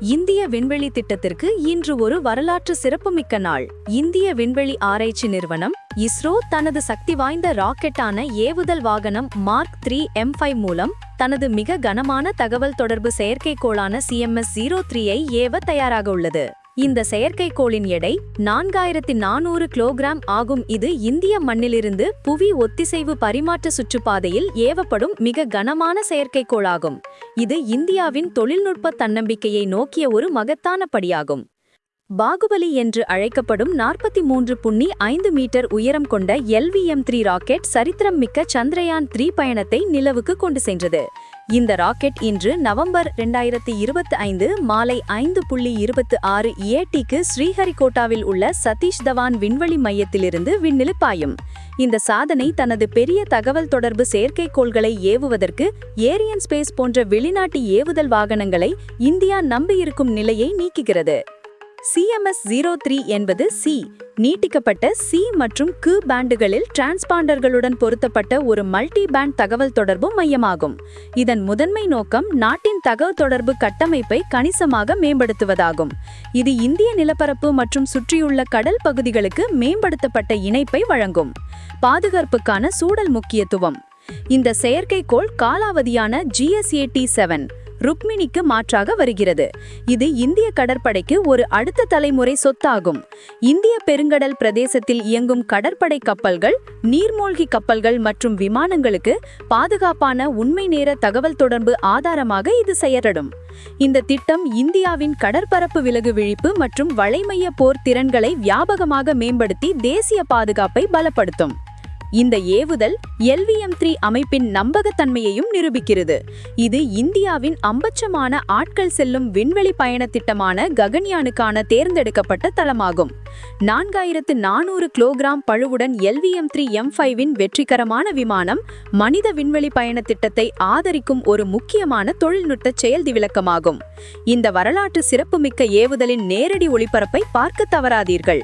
இந்திய விண்வெளி திட்டத்திற்கு இன்று ஒரு வரலாற்று சிறப்புமிக்க நாள். இந்திய விண்வெளி ஆராய்ச்சி நிறுவனம் இஸ்ரோ தனது சக்தி வாய்ந்த ராக்கெட்டான ஏவுதல் வாகனம் மார்க் த்ரீ எம் ஃபைவ் மூலம் தனது மிக கனமான தகவல் தொடர்பு செயற்கைக்கோளான சிஎம்எஸ் ஜீரோ த்ரீயை ஏவ தயாராக உள்ளது. இந்த செயற்கைக்கோளின் எடை நான்காயிரத்தி நானூறு கிலோகிராம் ஆகும். இது இந்திய மண்ணிலிருந்து புவி ஒத்திசைவு பரிமாற்ற சுற்றுப்பாதையில் ஏவப்படும் மிக கனமான செயற்கைக்கோளாகும். இது இந்தியாவின் தொழில்நுட்ப தன்னம்பிக்கையை நோக்கிய ஒரு மகத்தான படியாகும். பாகுபலி என்று அழைக்கப்படும் நாற்பத்தி மூன்று புள்ளி ஐந்து மீட்டர் உயரம் கொண்ட எல்விஎம் த்ரீ ராக்கெட் சரித்திரம் மிக்க சந்திரயான் த்ரீ பயணத்தை நிலவுக்கு கொண்டு சென்றது. இந்த ராக்கெட் இன்று நவம்பர் இரண்டாயிரத்தி இருபத்தி ஐந்து மாலை ஐந்து புள்ளி இருபத்தி ஆறு ஏடிக்கு ஸ்ரீஹரிகோட்டாவில் உள்ள சதீஷ் தவான் விண்வெளி மையத்திலிருந்து விண்ணில் பாயும் இந்த சாதனை தனது பெரிய தகவல் தொடர்பு செயற்கைக்கோள்களை ஏவுவதற்கு ஏரியன் ஸ்பேஸ் போன்ற வெளிநாட்டு ஏவுதல் வாகனங்களை இந்தியா நம்பியிருக்கும் நிலையை நீக்குகிறது. சிஎம்எஸ் ஜீரோ த்ரீ என்பது சி நீட்டிக்கப்பட்ட சி மற்றும் கு பேண்டுகளில் டிரான்ஸ்பாண்டர்களுடன் பொருத்தப்பட்ட ஒரு மல்டி பேண்ட் தகவல் தொடர்பு மையமாகும். இதன் முதன்மை நோக்கம் நாட்டின் தகவல் தொடர்பு கட்டமைப்பை கணிசமாக மேம்படுத்துவதாகும். இது இந்திய நிலப்பரப்பு மற்றும் சுற்றியுள்ள கடல் பகுதிகளுக்கு மேம்படுத்தப்பட்ட இணைப்பை வழங்கும். பாதுகாப்புக்கான சூழல் முக்கியத்துவம். இந்த செயற்கைக்கோள் காலாவதியான ஜிஎஸ்ஏடி செவன் ருக்மிணிக்கு மாற்றாக வருகிறது. இது இந்திய கடற்படைக்கு ஒரு அடுத்த தலைமுறை சொத்தாகும். இந்திய பெருங்கடல் பிரதேசத்தில் இயங்கும் கடற்படை கப்பல்கள் நீர்மூழ்கி கப்பல்கள் மற்றும் விமானங்களுக்கு பாதுகாப்பான உண்மை நேர தகவல் தொடர்பு ஆதாரமாக இது செயற்படும். இந்த திட்டம் இந்தியாவின் கடற்பரப்பு விலகு விழிப்பு மற்றும் வளைமைய போர் திறன்களை வியாபகமாக மேம்படுத்தி தேசிய பாதுகாப்பை பலப்படுத்தும். இந்த ஏவுதல் எல்விஎம் த்ரீ அமைப்பின் நம்பகத்தன்மையையும் நிரூபிக்கிறது. இது இந்தியாவின் அம்பட்சமான ஆட்கள் செல்லும் விண்வெளி பயண திட்டமான ககன்யானுக்கான தேர்ந்தெடுக்கப்பட்ட தளமாகும். நான்காயிரத்து நானூறு கிலோகிராம் பழுவுடன் எல்விஎம் த்ரீ எம் ஃபைவின் வெற்றிகரமான விமானம் மனித விண்வெளி பயண திட்டத்தை ஆதரிக்கும் ஒரு முக்கியமான தொழில்நுட்ப செயல்தி விளக்கமாகும். இந்த வரலாற்று சிறப்புமிக்க ஏவுதலின் நேரடி ஒளிபரப்பை பார்க்க தவறாதீர்கள்.